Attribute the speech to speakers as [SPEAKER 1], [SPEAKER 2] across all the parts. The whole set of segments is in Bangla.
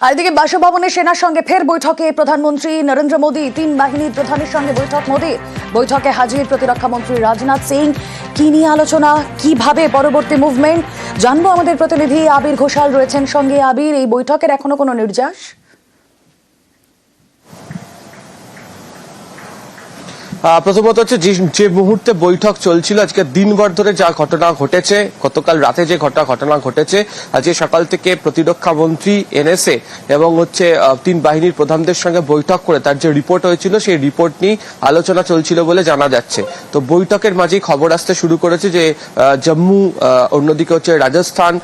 [SPEAKER 1] আর এদিকে বাসভবনে সেনার সঙ্গে ফের বৈঠকে প্রধানমন্ত্রী নরেন্দ্র মোদী, তিন বাহিনীর প্রধানের সঙ্গে বৈঠক মোদী। বৈঠকে হাজির প্রতিরক্ষা মন্ত্রী রাজনাথ সিং। কি নিয়ে আলোচনা, কীভাবে পরবর্তী মুভমেন্ট? জানব আমাদের প্রতিনিধি আবির ঘোষাল রয়েছেন সঙ্গে। আবির, এই বৈঠকের এখনও কোনো নির্যাস?
[SPEAKER 2] প্রথমত হচ্ছে যে মুহূর্তে বৈঠক চলছিল, আজকে দিনভর ধরে যা ঘটনা ঘটেছে, গতকাল রাতে যে ঘটনা ঘটনা ঘটেছে, আজকে সকাল থেকে প্রতিরক্ষা মন্ত্রী এনএসএ এবং হচ্ছে তিন বাহিনীর প্রধানদের সঙ্গে বৈঠক করে তার যে রিপোর্ট হয়েছিল, সেই রিপোর্ট নিয়ে আলোচনা চলছিল বলে জানা যাচ্ছে। তো বৈঠকের মাঝেই খবর আসতে শুরু করেছে যে জম্মু অন্যদিকে হচ্ছে রাজস্থান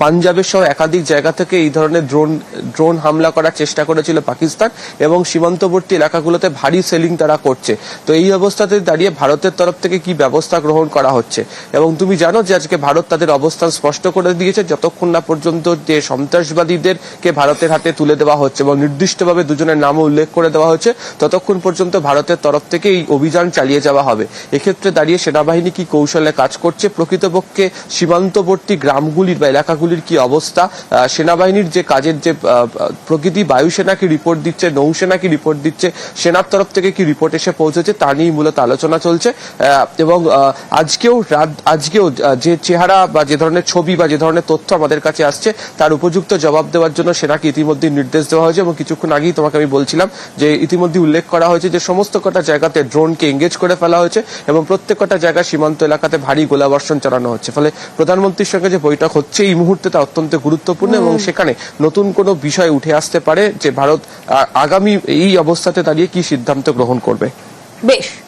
[SPEAKER 2] পাঞ্জাবের সহ একাধিক জায়গা থেকে এই ধরনের ড্রোন ড্রোন হামলা করার চেষ্টা করেছিল পাকিস্তান এবং সীমান্তবর্তী এলাকাগুলোতে ভারী সেলিং তারা করছে। তো এই অবস্থাতে দাঁড়িয়ে ভারতের তরফ থেকে কি ব্যবস্থা গ্রহণ করা হচ্ছে? এবং তুমি জানো যে আজকে ভারত তাদের অবস্থান স্পষ্ট করে দিয়েছে, যতক্ষণ না পর্যন্ত যে সন্ত্রাসবাদীদেরকে ভারতের হাতে তুলে দেওয়া হচ্ছে এবং নির্দিষ্টভাবে দুজনের নামও উল্লেখ করে দেওয়া হচ্ছে ততক্ষণ পর্যন্ত ভারতের তরফ থেকে এই অভিযান চালিয়ে যাওয়া হবে। এক্ষেত্রে দাঁড়িয়ে সেনাবাহিনী কি কৌশলে কাজ করছে? প্রকৃতপক্ষে সীমান্তবর্তী গ্রামগুলির বা এলাকাগুলির কি অবস্থা? সেনাবাহিনীর যে কাজের যে প্রকৃতি, বায়ুসেনা কি রিপোর্ট দিচ্ছে? নৌসেনা কি রিপোর্ট দিচ্ছে? সেনার তরফ থেকে কি রিপোর্ট এসে পৌঁছেছে? তা নিয়েই মূলত আলোচনা চলছে। এবং আজকেও আজকেও যে চেহারা বা যে ধরনের ছবি বা যে ধরনের তথ্য আমাদের কাছে আসছে তার উপযুক্ত জবাব দেওয়ার জন্য সেনাকে ইতিমধ্যে নির্দেশ দেওয়া হয়েছে এবং কিছুক্ষণ আগেই তোমাকে আমি বলছিলাম যে ইতিমধ্যে উল্লেখ করা হয়েছে যে সমস্ত কটা জায়গাতে ড্রোনকে এঙ্গেজ করে ফেলা হয়েছে এবং প্রত্যেক কটা জায়গায় সীমান্ত এলাকাতে ভারী গোলাবর্ষণ চালানো হচ্ছে। ফলে প্রধানমন্ত্রীর সঙ্গে যে বৈঠক হচ্ছে এই মুহূর্তে তা অত্যন্ত গুরুত্বপূর্ণ এবং সেখানে নতুন কোনো বিষয় উঠে আসতে পারে যে ভারত আগামী এই অবস্থাতে দাঁড়িয়ে কি সিদ্ধান্ত গ্রহণ করবে।
[SPEAKER 1] Beijo!